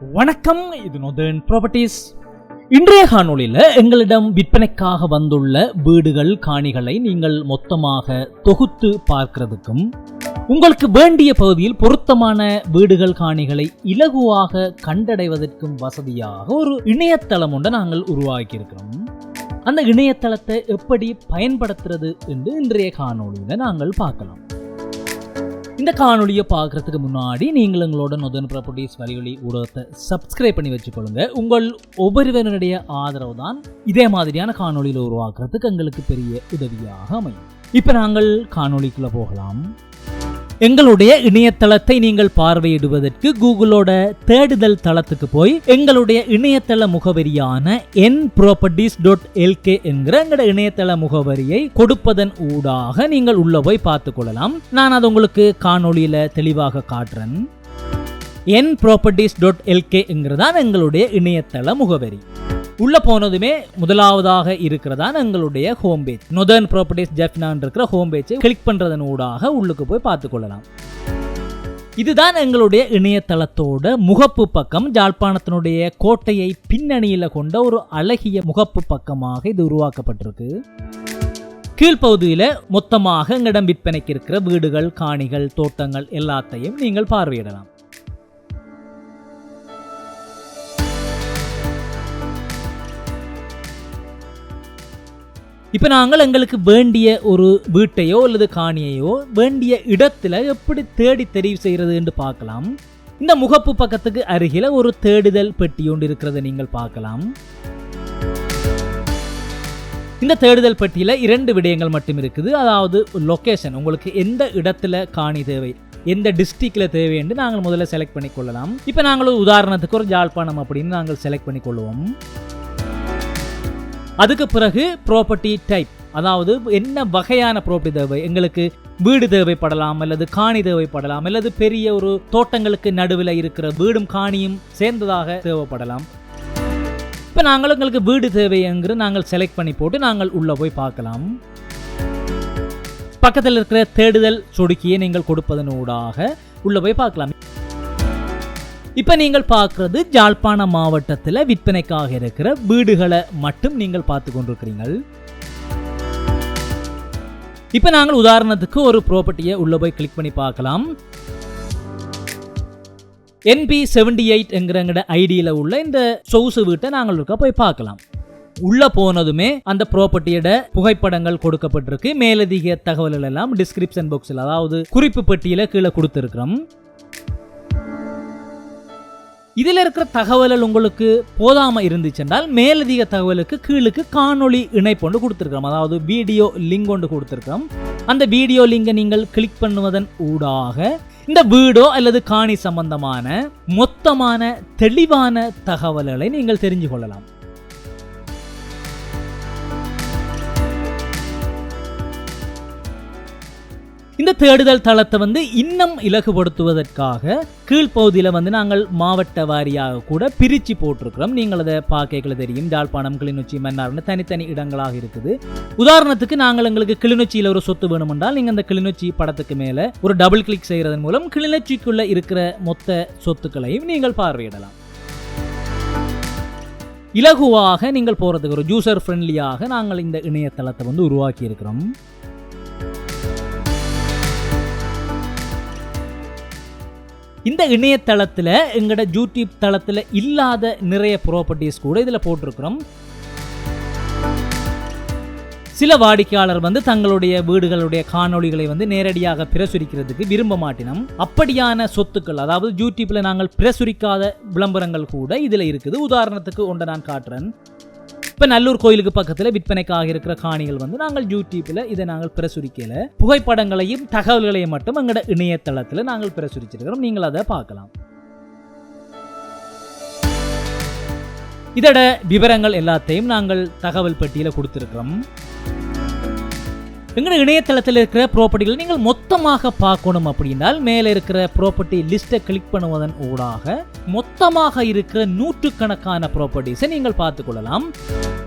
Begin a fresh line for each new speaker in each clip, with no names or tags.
வணக்கம் இது northern properties இன்றைய காணொளியில் எங்களிடம் விற்பனைக்காக வந்துள்ள வீடுகள் காணிகளை நீங்கள் மொத்தமாக தொகுத்து பார்க்கிறதுக்கும் உங்களுக்கு வேண்டிய பகுதியில் பொருத்தமான வீடுகள் காணிகளை இலகுவாக கண்டடைவதற்கும் வசதியாக ஒரு இணையதளம் ஒன்றை நாங்கள் உருவாக்கியிருக்கிறோம். அந்த இணையதளத்தை எப்படி பயன்படுத்துறது என்று இன்றைய காணொளியில் நாங்கள் பார்க்கலாம். இந்த காணொலியை பார்க்கறதுக்கு முன்னாடி நீங்கள் எங்களோட நொதன் ப்ராப்பர்ட்டிஸ் வலிவலி ஊடகத்தை சப்ஸ்கிரைப் பண்ணி வச்சுக்கொள்ளுங்க. உங்கள் ஒவ்வொருவருடைய ஆதரவு தான் இதே மாதிரியான காணொளியில் உருவாக்குறதுக்கு எங்களுக்கு பெரிய உதவியாக அமையும். இப்போ நாங்கள் காணொலிக்குள்ளே போகலாம். எங்களுடைய இணையதளத்தை நீங்கள் பார்வையிடுவதற்கு கூகுளோட தேடுதல் தளத்துக்கு போய் எங்களுடைய இணையதள முகவரியான என் ப்ராப்பர்ட்டிஸ் டாட் எல்கே என்கிற எங்களோட இணையதள முகவரியை கொடுப்பதன் ஊடாக நீங்கள் உள்ள போய் பார்த்து கொள்ளலாம். நான் அது உங்களுக்கு காணொளியில தெளிவாக காட்டுறேன். என் ப்ராப்பர்ட்டிஸ் டாட் எல்கேங்கிறதான் எங்களுடைய இணையதள முகவரி. உள்ளே போனதுமே முதலாவதாக இருக்கிறதான் எங்களுடைய ஹோம் பேஜ் நொதர்ன் ப்ராப்பர்ட்டிஸ் ஜெஃப்னான் இருக்கிற ஹோம் பேஜை கிளிக் பண்ணுறதன் ஊடாக உள்ளுக்கு போய் பார்த்துக்கொள்ளலாம் இதுதான் எங்களுடைய இணையதளத்தோட முகப்பு பக்கம். ஜாழ்ப்பாணத்தினுடைய கோட்டையை பின்னணியில் கொண்ட ஒரு அழகிய முகப்பு பக்கமாக இது உருவாக்கப்பட்டிருக்கு. கீழ்ப்பகுதியில் மொத்தமாக எங்களிடம் விற்பனைக்கு இருக்கிற வீடுகள் காணிகள் தோட்டங்கள் எல்லாத்தையும் நீங்கள் பார்வையிடலாம். இப்போ நாங்கள் எங்களுக்கு வேண்டிய ஒரு வீட்டையோ அல்லது காணியையோ வேண்டிய இடத்துல எப்படி தேடி தெரிவு செய்கிறது என்று பார்க்கலாம். இந்த முகப்பு பக்கத்துக்கு அருகில ஒரு தேடுதல் பெட்டி ஒன்று இருக்கிறதை நீங்கள் பார்க்கலாம். இந்த தேடுதல் பெட்டியில் இரண்டு விடயங்கள் மட்டும் இருக்குது. அதாவது லொக்கேஷன் உங்களுக்கு எந்த இடத்துல காணி தேவை எந்த டிஸ்ட்ரிக்டில் தேவை என்று நாங்கள் முதல்ல செலக்ட் பண்ணி கொள்ளலாம். இப்போ நாங்கள் ஒரு உதாரணத்துக்கு ஒரு ஜாழ்ப்பாணம் அப்படின்னு நாங்கள் செலக்ட் பண்ணி கொள்வோம். அதுக்கு பிறகு ப்ராப்பர்ட்டி டைப் அதாவது என்ன வகையான ப்ராப்பர்ட்டி தேவை? எங்களுக்கு வீடு தேவைப்படலாம் அல்லது காணி தேவைப்படலாம் அல்லது பெரிய ஒரு தோட்டங்களுக்கு நடுவில் இருக்கிற வீடும் காணியும் சேர்ந்ததாக தேவைப்படலாம். இப்போ நாங்கள் எங்களுக்கு வீடு தேவைங்கிற நாங்கள் செலக்ட் பண்ணி போட்டு நாங்கள் உள்ளே போய் பார்க்கலாம். பக்கத்தில் இருக்கிற தேடுதல் சொடுக்கியை நீங்கள் கொடுப்பதனூடாக உள்ளே போய் பார்க்கலாம். இப்போ நீங்கள் பார்க்குறது ஜாழ்ப்பாண மாவட்டத்தில் விற்பனைக்காக இருக்கிற வீடுகளை மட்டும் நீங்கள் பார்த்து கொண்டிருக்கிறீங்கள் இப்போ நாங்கள் உதாரணத்துக்கு ஒரு ப்ராப்பர்ட்டியை உள்ள போய் கிளிக் பண்ணி பார்க்கலாம். என்பி செவன்டி எயிட் என்கிறங்கிற ஐடியில் உள்ள இந்த சொகுசு வீட்டை நாங்கள் இருக்க போய் பார்க்கலாம். உள்ள போனதுமே அந்த ப்ராப்பர்ட்டியோட புகைப்படங்கள் கொடுக்கப்பட்டிருக்கு. மேலதிக தகவல்கள் எல்லாம் டிஸ்கிரிப்ஷன் பாக்ஸில் அதாவது குறிப்பு பெட்டியில கீழே கொடுத்துருக்கிறோம். இதில் இருக்கிற தகவல்கள் உங்களுக்கு போதாம இருந்துச்சென்றால் மேலதிக தகவலுக்கு கீழுக்கு காணொளி இணைப்பொண்டு கொடுத்துருக்கிறோம். அதாவது வீடியோ லிங்க் ஒன்று கொடுத்துருக்கிறோம். அந்த வீடியோ லிங்கை நீங்கள் கிளிக் பண்ணுவதன் ஊடாக இந்த வீடோ அல்லது காணி சம்பந்தமான மொத்தமான தெளிவான தகவல்களை நீங்கள் தெரிஞ்சு கொள்ளலாம். இந்த தேடுதல் தளத்தை வந்து இன்னும் இலகுபடுத்துவதற்காக கீழ்ப்பகுதியில் வந்து நாங்கள் மாவட்ட வாரியாக கூட பிரித்து போட்டிருக்கிறோம். நீங்கள் அதை பார்க்கல தெரியும். யாழ்ப்பாணம் கிளிநொச்சி மன்னார்னு தனித்தனி இடங்களாக இருக்குது. உதாரணத்துக்கு நாங்கள் எங்களுக்கு கிளிநொச்சியில் ஒரு சொத்து வேணுமென்றால் நீங்கள் அந்த கிளிநொச்சி படத்துக்கு மேலே ஒரு டபுள் கிளிக் செய்கிறதன் மூலம் கிளிநொச்சிக்குள்ளே இருக்கிற மொத்த சொத்துக்களையும் நீங்கள் பார்வையிடலாம். இலகுவாக நீங்கள் போகிறதுக்கு ஒரு ஜூசர் ஃப்ரெண்ட்லியாக நாங்கள் இந்த இணையதளத்தை வந்து உருவாக்கி இருக்கிறோம் இந்த இணையதளத்தில் எங்களோட யூடியூப் தளத்தில் இல்லாத நிறைய ப்ராப்பர்ட்டிஸ் கூட இதில் போட்டிருக்கிறோம். சில வாடிக்கையாளர் வந்து தங்களுடைய வீடுகளுடைய காணொளிகளை வந்து நேரடியாக பிரசுரிக்கிறதுக்கு விரும்ப மாட்டினோம். அப்படியான சொத்துக்கள் அதாவது யூடியூப்பில் நாங்கள் பிரசுரிக்காத விளம்பரங்கள் கூட இதில் இருக்குது. உதாரணத்துக்கு ஒன்றை நான் காட்டுறேன். இப்போ நல்லூர் கோயிலுக்கு பக்கத்தில் விற்பனைக்காக இருக்கிற காணிகள் வந்து நாங்கள் யூடியூப்பில் இதை நாங்கள் பிரசுரிக்கல. புகைப்படங்களையும் தகவல்களையும் மட்டும் எங்களோட இணையதளத்தில் நாங்கள் பிரசுரிச்சிருக்கிறோம். நீங்கள் அதை பார்க்கலாம். இதோட விவரங்கள் எல்லாத்தையும் நாங்கள் தகவல் பெட்டியில் கொடுத்துருக்கிறோம். எங்களோட இணையதளத்தில் இருக்கிற ப்ராப்பர்ட்டிகளை நீங்கள் மொத்தமாக பார்க்கணும் அப்படின்னால் மேலே இருக்கிற ப்ராப்பர்ட்டி லிஸ்ட்டை கிளிக் பண்ணுவதன் ஊடாக மொத்தமாக இருக்கிற நூற்றுக்கணக்கான ப்ராப்பர்ட்டிஸை நீங்கள் பார்த்துக்கொள்ளலாம்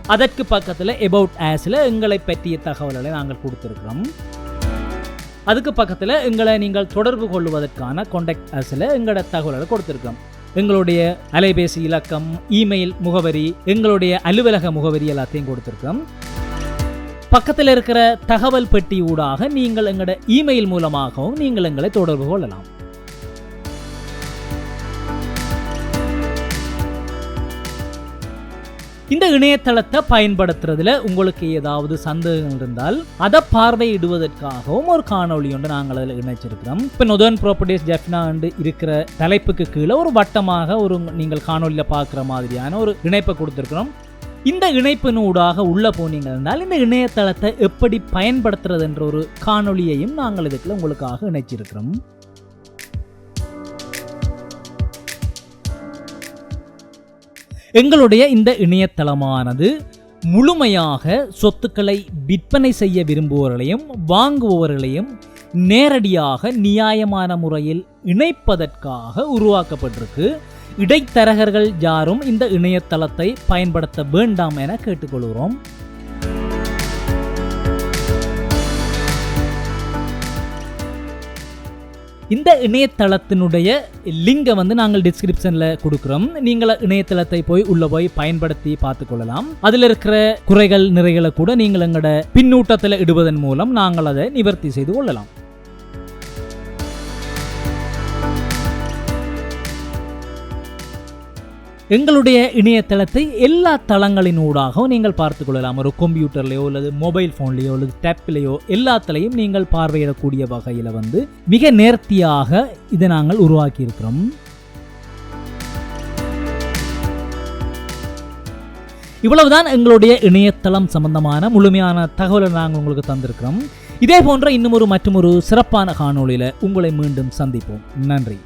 அதற்கு பக்கத்தில் எபவுட் ஆஸில் எங்களை பற்றிய தகவல்களை நாங்கள் கொடுத்துருக்கிறோம். அதுக்கு பக்கத்தில் எங்களை நீங்கள் தொடர்பு கொள்வதற்கான காண்டாக்ட் ஆஸில் எங்களோட தகவல்களை கொடுத்துருக்கோம் எங்களுடைய அலைபேசி இலக்கம் இமெயில் முகவரி எங்களுடைய அலுவலக முகவரி எல்லாத்தையும் கொடுத்துருக்கோம் பக்கத்தில் இருக்கிற தகவல் பெட்டி ஊடாக நீங்கள் எங்களோட இமெயில் மூலமாகவும் நீங்கள் எங்களை தொடர்பு கொள்ளலாம். இந்த இணையதளத்தை பயன்படுத்துறதுல உங்களுக்கு ஏதாவது சந்தேகம் இருந்தால் அதை பார்வையிடுவதற்காகவும் ஒரு காணொளி ஒன்று நாங்கள் அதில் இணைச்சிருக்கிறோம். இப்போ நொதன் ப்ராப்பர்ட்டிஸ் ஜெஃப்னா இருக்கிற தலைப்புக்கு கீழே ஒரு வட்டமாக ஒரு நீங்கள் காணொளியில் பார்க்குற மாதிரியான ஒரு இணைப்பை கொடுத்துருக்குறோம். இந்த இணைப்பினூடாக உள்ள போனீங்க இருந்தால் இந்த இணையதளத்தை எப்படி பயன்படுத்துறது என்ற ஒரு காணொளியையும் நாங்கள் இதுக்குள்ள உங்களுக்காக இணைச்சிருக்கிறோம். எங்களுடைய இந்த இணையதளமானது முழுமையாக சொத்துக்களை விற்பனை செய்ய விரும்புபவர்களையும் வாங்குபவர்களையும் நேரடியாக நியாயமான முறையில் இணைப்பதற்காக உருவாக்கப்பட்டிருக்கு. இடைத்தரகர்கள் யாரும் இந்த இணையதளத்தை பயன்படுத்த வேண்டாம் என கேட்டுக்கொள்கிறோம். இந்த இணையதளத்தினுடைய லிங்கை வந்து நாங்கள் டிஸ்கிரிப்ஷனில் கொடுக்குறோம். நீங்கள் இணையதளத்தை போய் உள்ள போய் பயன்படுத்தி பார்த்துக்கொள்ளலாம் அதில் இருக்கிற குறைகள் நிறைகளை கூட நீங்கள் எங்களோட பின்னூட்டத்தில் இடுவதன் மூலம் நாங்கள் அதை நிவர்த்தி செய்து கொள்ளலாம். எங்களுடைய இணையதளத்தை எல்லா தளங்களினூடாகவும் நீங்கள் பார்த்து கொள்ளலாம். ஒரு கம்ப்யூட்டர்லையோ அல்லது மொபைல் ஃபோன்லேயோ அல்லது டேப்லேயோ எல்லாத்துலேயும் நீங்கள் பார்வையிடக்கூடிய வகையில் வந்து மிக நேர்த்தியாக இதை நாங்கள் உருவாக்கியிருக்கிறோம். இவ்வளவுதான் எங்களுடைய இணையதளம் சம்பந்தமான முழுமையான தகவலை நாங்கள் உங்களுக்கு தந்திருக்கிறோம். இதே போன்ற இன்னும் ஒரு மற்றும் ஒரு சிறப்பான காணொளியில் உங்களை மீண்டும் சந்திப்போம். நன்றி.